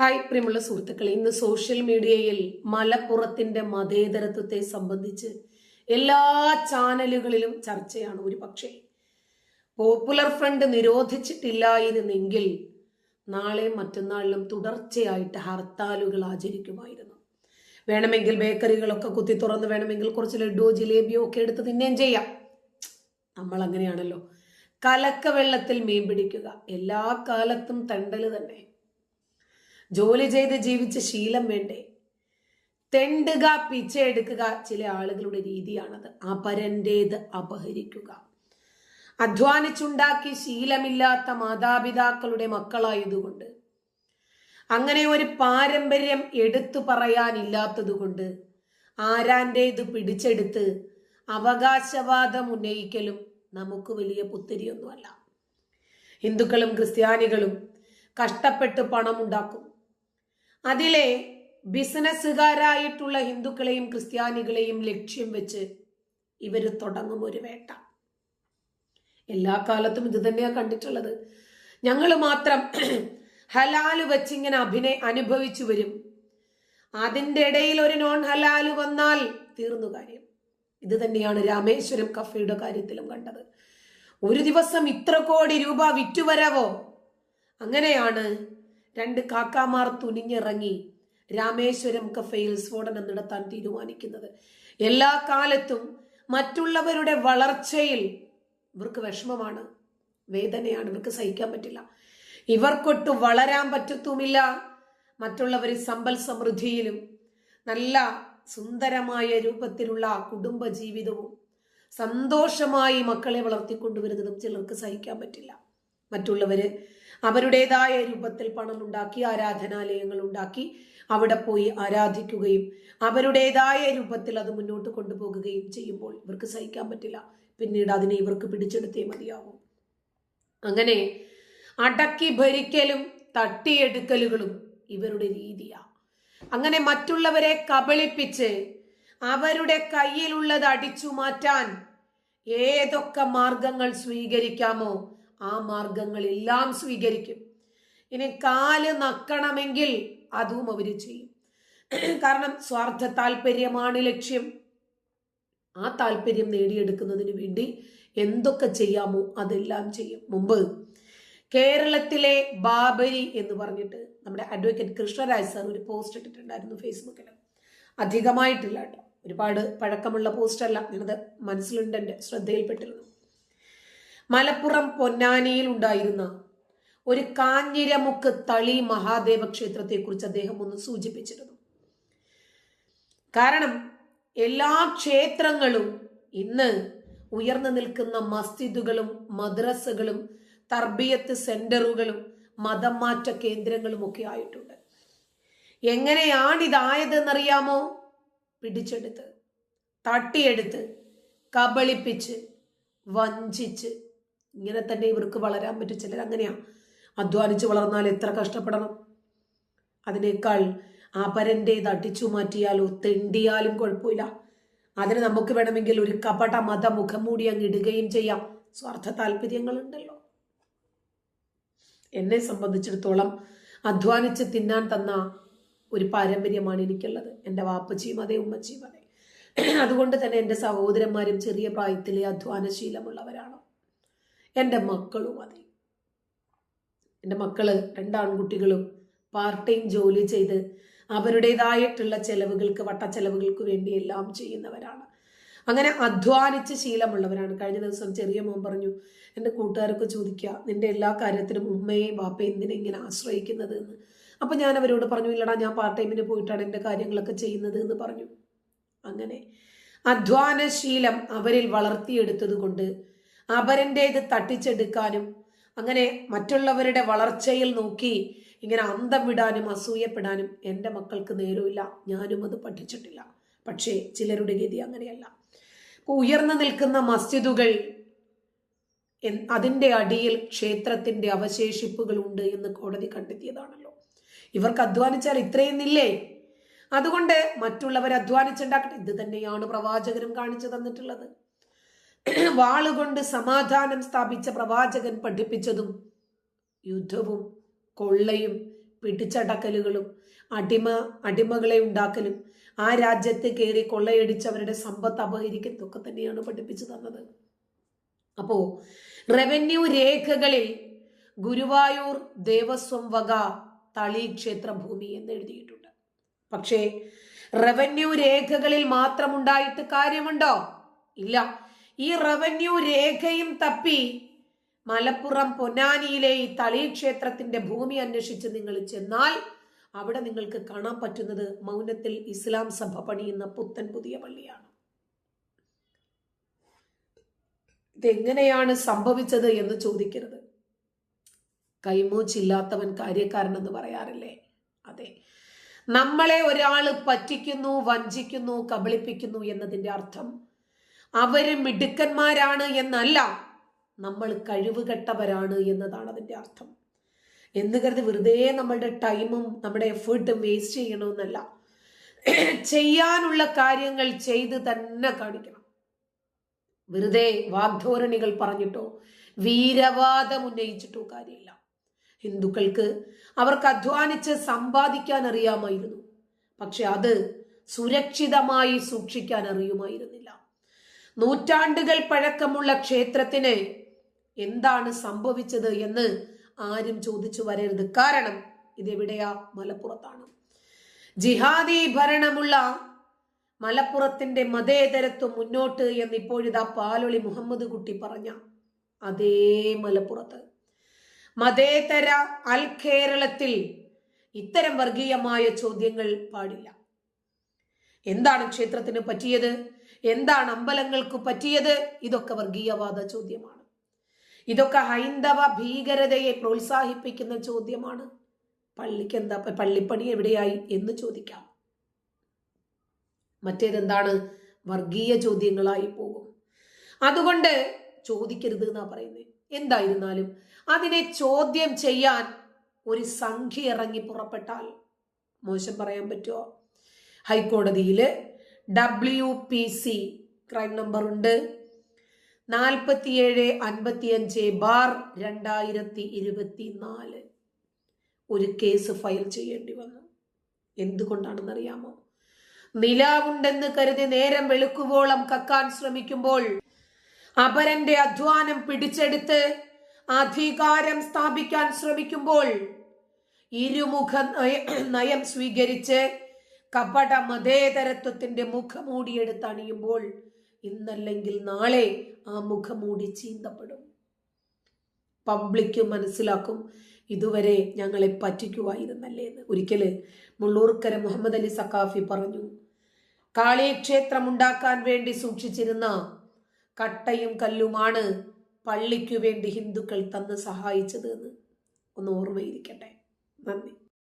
Hi പ്രിയമുള്ള സുഹൃത്തുക്കളെ ഇന്ന് സോഷ്യൽ മീഡിയയിൽ മലപ്പുറത്തിന്റെ മതേതരത്വത്തെ സംബന്ധിച്ച് എല്ലാ ചാനലുകളിലും ചർച്ചയാണ് ഒരു പക്ഷേ. പോപ്പുലർ ഫ്രണ്ട് നിരോധിച്ചിട്ടില്ലായിരുന്നെങ്കിൽ നാളെ മറ്റന്നാളിലും തുടർച്ചയായിട്ട് ഹർത്താലുകൾ ആചരിക്കുമായിരുന്നു. വേണമെങ്കിൽ ബേക്കറികളൊക്കെ കുത്തി തുറന്ന് വേണമെങ്കിൽ കുറച്ച് ലഡുവോ ജിലേബിയോ ഒക്കെ എടുത്ത് തിന്നുകയും ചെയ്യാം. നമ്മൾ അങ്ങനെയാണല്ലോ കലക്ക വെള്ളത്തിൽ മീൻ പിടിക്കുക. എല്ലാ കാലത്തും തണ്ടൽ തന്നെ. ജോലി ചെയ്ത് ജീവിച്ച ശീലം വേണ്ടേ? തെണ്ടുക പിച്ചയെടുക്കുക ചില ആളുകളുടെ രീതിയാണത്. അപരന്റേത് അപഹരിക്കുക. അധ്വാനിച്ചുണ്ടാക്കി ശീലമില്ലാത്ത മാതാപിതാക്കളുടെ മക്കളായതുകൊണ്ട് അങ്ങനെ ഒരു പാരമ്പര്യം എടുത്തു പറയാനില്ലാത്തതുകൊണ്ട് ആരാന്റേത് പിടിച്ചെടുത്ത് അവകാശവാദം ഉന്നയിക്കലും നമുക്ക് വലിയ പുത്തിരിയൊന്നുമല്ല. ഹിന്ദുക്കളും ക്രിസ്ത്യാനികളും കഷ്ടപ്പെട്ട് പണമുണ്ടാക്കും. അതിലെ ബിസിനസ്സുകാരായിട്ടുള്ള ഹിന്ദുക്കളെയും ക്രിസ്ത്യാനികളെയും ലക്ഷ്യം വെച്ച് ഇവർ തുടങ്ങും ഒരു വേട്ട. എല്ലാ കാലത്തും ഇത് തന്നെയാണ് കണ്ടിട്ടുള്ളത്. ഞങ്ങൾ മാത്രം ഹലാൽ വെച്ചിങ്ങനെ അഭിനയ അനുഭവിച്ചു വരും. അതിന്റെ ഇടയിൽ ഒരു നോൺ ഹലാൽ വന്നാൽ തീർന്നു കാര്യം. ഇത് തന്നെയാണ് രാമേശ്വരം കഫയുടെ കാര്യത്തിലും കണ്ടത്. ഒരു ദിവസം ഇത്ര കോടി രൂപ വിറ്റുവരവോ? അങ്ങനെയാണ് രണ്ട് കാക്കാമാർ തുനിഞ്ഞിറങ്ങി രാമേശ്വരം കഫയിൽ സ്ഫോടനം നടത്താൻ തീരുമാനിക്കുന്നത്. എല്ലാ കാലത്തും മറ്റുള്ളവരുടെ വളർച്ചയിൽ ഇവർക്ക് വിഷമമാണ്. വേദനയാണ്. ഇവർക്ക് സഹിക്കാൻ പറ്റില്ല. ഇവർക്കൊട്ട് വളരാൻ പറ്റത്തുമില്ല. മറ്റുള്ളവർ സമ്പൽ സമൃദ്ധിയിലും നല്ല സുന്ദരമായ രൂപത്തിലുള്ള കുടുംബ ജീവിതവും സന്തോഷമായി മക്കളെ വളർത്തിക്കൊണ്ടുവരുന്നതും ചിലർക്ക് സഹിക്കാൻ പറ്റില്ല. മറ്റുള്ളവര് അവരുടേതായ രൂപത്തിൽ പണമുണ്ടാക്കി ആരാധനാലയങ്ങൾ ഉണ്ടാക്കി അവിടെ പോയി ആരാധിക്കുകയും അവരുടേതായ രൂപത്തിൽ അത് മുന്നോട്ട് കൊണ്ടുപോകുകയും ചെയ്യുമ്പോൾ ഇവർക്ക് സഹിക്കാൻ പറ്റില്ല. പിന്നീട് അതിനെ ഇവർക്ക് പിടിച്ചെടുത്തേ മതിയാവും. അങ്ങനെ അടക്കി ഭരിക്കലും തട്ടിയെടുക്കലുകളും ഇവരുടെ രീതിയാ. അങ്ങനെ മറ്റുള്ളവരെ കബളിപ്പിച്ച് അവരുടെ കയ്യിലുള്ളത് അടിച്ചു മാറ്റാൻ ഏതൊക്കെ മാർഗങ്ങൾ സ്വീകരിക്കാമോ ആ മാർഗങ്ങളെല്ലാം സ്വീകരിക്കും. ഇനി കാൽ നക്കണമെങ്കിൽ അതും അവർ ചെയ്യും. കാരണം സ്വാർത്ഥ താല്പര്യമാണ് ലക്ഷ്യം. ആ താല്പര്യം നേടിയെടുക്കുന്നതിന് വേണ്ടി എന്തൊക്കെ ചെയ്യാമോ അതെല്ലാം ചെയ്യും. മുമ്പ് കേരളത്തിലെ ബാബരി എന്ന് പറഞ്ഞിട്ട് നമ്മുടെ അഡ്വക്കേറ്റ് കൃഷ്ണരാജ് സാർ ഒരു പോസ്റ്റ് ഇട്ടിട്ടുണ്ടായിരുന്നു ഫേസ്ബുക്കിൽ അധികമായിട്ടില്ല കേട്ടോ. ഒരുപാട് പഴക്കമുള്ള പോസ്റ്റല്ല. ഞാനത് മനസ്സിലുണ്ട് എന്റെ ശ്രദ്ധയിൽപ്പെട്ടിരുന്നു. മലപ്പുറം പൊന്നാനിയിൽ ഉണ്ടായിരുന്ന ഒരു കാഞ്ഞിരമുക്ക് തളി മഹാദേവ ക്ഷേത്രത്തെക്കുറിച്ച് അദ്ദേഹം ഒന്ന് സൂചിപ്പിച്ചിരുന്നു. കാരണം എല്ലാ ക്ഷേത്രങ്ങളും ഇന്ന് ഉയർന്നു നിൽക്കുന്ന മസ്ജിദുകളും മദ്രസകളും തർബിയത്ത് സെന്ററുകളും മതം മാറ്റ കേന്ദ്രങ്ങളും ഒക്കെ ആയിട്ടുണ്ട്. എങ്ങനെയാണ് ഇതായതെന്നറിയാമോ പിടിച്ചെടുത്ത് തട്ടിയെടുത്ത് കബളിപ്പിച്ച് വഞ്ചിച്ച് ഇങ്ങനെ തന്നെ ഇവർക്ക് വളരാൻ പറ്റും. ചിലർ അങ്ങനെയാണ് അധ്വാനിച്ച് വളർന്നാൽ എത്ര കഷ്ടപ്പെടണം. അതിനേക്കാൾ ആ അപരന്റേത് അടിച്ചു മാറ്റിയാലോ തെണ്ടിയാലും കുഴപ്പമില്ല. അതിന് നമുക്ക് വേണമെങ്കിൽ ഒരു കപട മത മുഖം മൂടി അങ്ങ് ഇടുകയും ചെയ്യാം. സ്വാർത്ഥ താല്പര്യങ്ങളുണ്ടല്ലോ എന്നെ സംബന്ധിച്ചിടത്തോളം അധ്വാനിച്ച് തിന്നാൻ തന്ന ഒരു പാരമ്പര്യമാണ് എനിക്കുള്ളത്. എന്റെ വാപ്പച്ചിയും അതേ ഉമ്മച്ചിയും അതെ. അതുകൊണ്ട് തന്നെ എന്റെ സഹോദരന്മാരും ചെറിയ പ്രായത്തിലെ അധ്വാനശീലമുള്ളവരാണ്. എന്റെ മക്കളും അതെ. എന്റെ മക്കൾ രണ്ടാൺകുട്ടികളും പാർട്ട് ടൈം ജോലി ചെയ്ത് അവരുടേതായിട്ടുള്ള ചെലവുകൾക്ക് വട്ടച്ചെലവുകൾക്ക് വേണ്ടി എല്ലാം ചെയ്യുന്നവരാണ്. അങ്ങനെ അധ്വാനിച്ച് ശീലമുള്ളവരാണ്. കഴിഞ്ഞ ദിവസം ചെറിയ മോൻ പറഞ്ഞു എന്റെ കൂട്ടുകാരൊക്കെ ചോദിക്കുക നിന്റെ എല്ലാ കാര്യത്തിനും ഉമ്മയെയും ബാപ്പയും എന്തിനെ ഇങ്ങനെ ആശ്രയിക്കുന്നത് എന്ന്? അപ്പം ഞാൻ അവരോട് പറഞ്ഞു ഇല്ലടാ ഞാൻ പാർട്ട് ടൈമിന് പോയിട്ടാണ് എന്റെ കാര്യങ്ങളൊക്കെ ചെയ്യുന്നത് എന്ന് പറഞ്ഞു. അങ്ങനെ അധ്വാനശീലം അവരിൽ വളർത്തിയെടുത്തത് കൊണ്ട് അവരന്റേത് തട്ടിച്ചെടുക്കാനും അങ്ങനെ മറ്റുള്ളവരുടെ വളർച്ചയിൽ നോക്കി ഇങ്ങനെ അന്തം വിടാനും അസൂയപ്പെടാനും എന്റെ മക്കൾക്ക് നേരമില്ല. ഞാനും അത് പഠിച്ചിട്ടില്ല. പക്ഷേ ചിലരുടെ ഗതി അങ്ങനെയല്ല. ഇപ്പോൾ ഉയർന്നു നിൽക്കുന്ന മസ്ജിദുകൾ അതിന്റെ അടിയിൽ ക്ഷേത്രത്തിന്റെ അവശേഷിപ്പുകൾ ഉണ്ട് എന്ന് കോടതി കണ്ടെത്തിയതാണല്ലോ. ഇവർക്ക് അധ്വാനിച്ചാൽ ഇത്രയെന്നില്ലേ അതുകൊണ്ട് മറ്റുള്ളവർ അധ്വാനിച്ചുണ്ടാക്കട്ടെ. ഇത് തന്നെയാണ് പ്രവാചകനും കാണിച്ചു തന്നിട്ടുള്ളത്. വാളുകൊണ്ട് സമാധാനം സ്ഥാപിച്ച പ്രവാചകൻ പഠിപ്പിച്ചതും യുദ്ധവും കൊള്ളയും പിടിച്ചടക്കലുകളും അടിമ അടിമകളെ ഉണ്ടാക്കലും ആ രാജ്യത്ത് കയറി കൊള്ളയടിച്ചവരുടെ സമ്പത്ത് അപഹരിക്കുന്നതൊക്കെ തന്നെയാണ് പഠിപ്പിച്ചു തന്നത്. അപ്പോ റവന്യൂ രേഖകളിൽ ഗുരുവായൂർ ദേവസ്വം വക തളി ക്ഷേത്ര ഭൂമി എന്ന് എഴുതിയിട്ടുണ്ട്. പക്ഷേ റവന്യൂ രേഖകളിൽ മാത്രമുണ്ടായിട്ട് കാര്യമുണ്ടോ? ഇല്ല. ഈ റവന്യൂ രേഖയും തപ്പി. മലപ്പുറം പൊന്നാനിയിലെ ഈ തളി ക്ഷേത്രത്തിന്റെ ഭൂമി അന്വേഷിച്ച് നിങ്ങൾ ചെന്നാൽ അവിടെ നിങ്ങൾക്ക് കാണാൻ പറ്റുന്നത് മൗനത്തിൽ ഇസ്ലാം സഭ പണിയുന്ന പുത്തൻ പുതിയ പള്ളിയാണ്. ഇതെങ്ങനെയാണ് സംഭവിച്ചത് എന്ന് ചോദിക്കരുത്. കൈമൂച്ചില്ലാത്തവൻ കാര്യക്കാരനെന്ന് പറയാറില്ലേ? അതെ. നമ്മളെ ഒരാൾ പറ്റിക്കുന്നു വഞ്ചിക്കുന്നു കബളിപ്പിക്കുന്നു എന്നതിന്റെ അർത്ഥം അവർ മിടുക്കന്മാരാണ് എന്നല്ല. നമ്മൾ കഴിവുകെട്ടവരാണ് എന്നതാണ് അതിന്റെ അർത്ഥം. എന്ന് കരുതി വെറുതെ നമ്മളുടെ ടൈമും നമ്മുടെ എഫേർട്ടും വേസ്റ്റ് ചെയ്യണമെന്നല്ല. ചെയ്യാനുള്ള കാര്യങ്ങൾ ചെയ്ത് തന്നെ കാണിക്കണം. വെറുതെ വാഗ്ധോരണികൾ പറഞ്ഞിട്ടോ വീരവാദം ഉന്നയിച്ചിട്ടോ കാര്യമില്ല. ഹിന്ദുക്കൾക്ക് അവർക്ക് അധ്വാനിച്ച് സമ്പാദിക്കാൻ അറിയാമായിരുന്നു. പക്ഷെ അത് സുരക്ഷിതമായി സൂക്ഷിക്കാൻ അറിയുമായിരുന്നില്ല. നൂറ്റാണ്ടുകൾ പഴക്കമുള്ള ക്ഷേത്രത്തിന് എന്താണ് സംഭവിച്ചത് എന്ന് ആരും ചോദിച്ചു വരരുത്. കാരണം ഇതെവിടെയാ? മലപ്പുറത്താണ്. ജിഹാദി ഭരണമുള്ള മലപ്പുറത്തിന്റെ മതേതരത്വം മുന്നോട്ട് എന്ന് ഇപ്പോഴിതാ പാലൊളി മുഹമ്മദ് കുട്ടി പറഞ്ഞ അതേ മലപ്പുറത്ത്. മതേതര അൽ കേരളത്തിൽ ഇത്തരം വർഗീയമായ ചോദ്യങ്ങൾ പാടില്ല. എന്താണ് ക്ഷേത്രത്തിന് പറ്റിയത്? എന്താണ് അമ്പലങ്ങൾക്ക് പറ്റിയത്? ഇതൊക്കെ വർഗീയവാദ ചോദ്യമാണ്. ഇതൊക്കെ ഹൈന്ദവ ഭീകരതയെ പ്രോത്സാഹിപ്പിക്കുന്ന ചോദ്യമാണ്. പള്ളിക്ക് എന്താ പള്ളിപ്പണി എവിടെയായി എന്ന് ചോദിക്കാം. മറ്റേതെന്താണ്? വർഗീയ ചോദ്യങ്ങളായി പോകും. അതുകൊണ്ട് ചോദിക്കരുത് എന്നാ പറയുന്നത് എന്തായിരുന്നാലും അതിനെ ചോദ്യം ചെയ്യാൻ ഒരു സംഖ്യ ഇറങ്ങി പുറപ്പെട്ടാൽ മോശം പറയാൻ പറ്റുമോ ഹൈക്കോടതിയിൽ W P C crime number ഉണ്ട്. നാൽപ്പത്തിയേഴ് അൻപത്തിയഞ്ച് ബാർ രണ്ടായിരത്തി ഇരുപത്തി നാല് ഒരു കേസ് ഫയൽ ചെയ്യേണ്ടി വന്നു. എന്തുകൊണ്ടാണെന്നറിയാമോ? നിലാവുണ്ടെന്ന് കരുതി നേരം വെളുക്കുവോളം കക്കാൻ ശ്രമിക്കുമ്പോൾ അപരന്റെ അധ്വാനം പിടിച്ചെടുത്ത് അധികാരം സ്ഥാപിക്കാൻ ശ്രമിക്കുമ്പോൾ ഇരുമുഖ നയം സ്വീകരിച്ച് കപട മതേതരത്വത്തിന്റെ മുഖമൂടിയെടുത്ത് അണിയുമ്പോൾ ഇന്നല്ലെങ്കിൽ നാളെ ആ മുഖമൂടി ചീന്തപ്പെടും. പബ്ലിക് മനസ്സിലാക്കും ഇതുവരെ ഞങ്ങളെ പറ്റിക്കുവായിരുന്നല്ലേ എന്ന്. ഒരിക്കൽ മുള്ളൂർക്കര മുഹമ്മദ് അലി സക്കാഫി പറഞ്ഞു കാളിയക്ഷേത്രം ഉണ്ടാക്കാൻ വേണ്ടി സൂക്ഷിച്ചിരുന്ന കട്ടയും കല്ലുമാണ് പള്ളിക്കു വേണ്ടി ഹിന്ദുക്കൾ തന്ന് സഹായിച്ചത് എന്ന്. ഒന്ന് ഓർമ്മയിരിക്കട്ടെ. നന്ദി.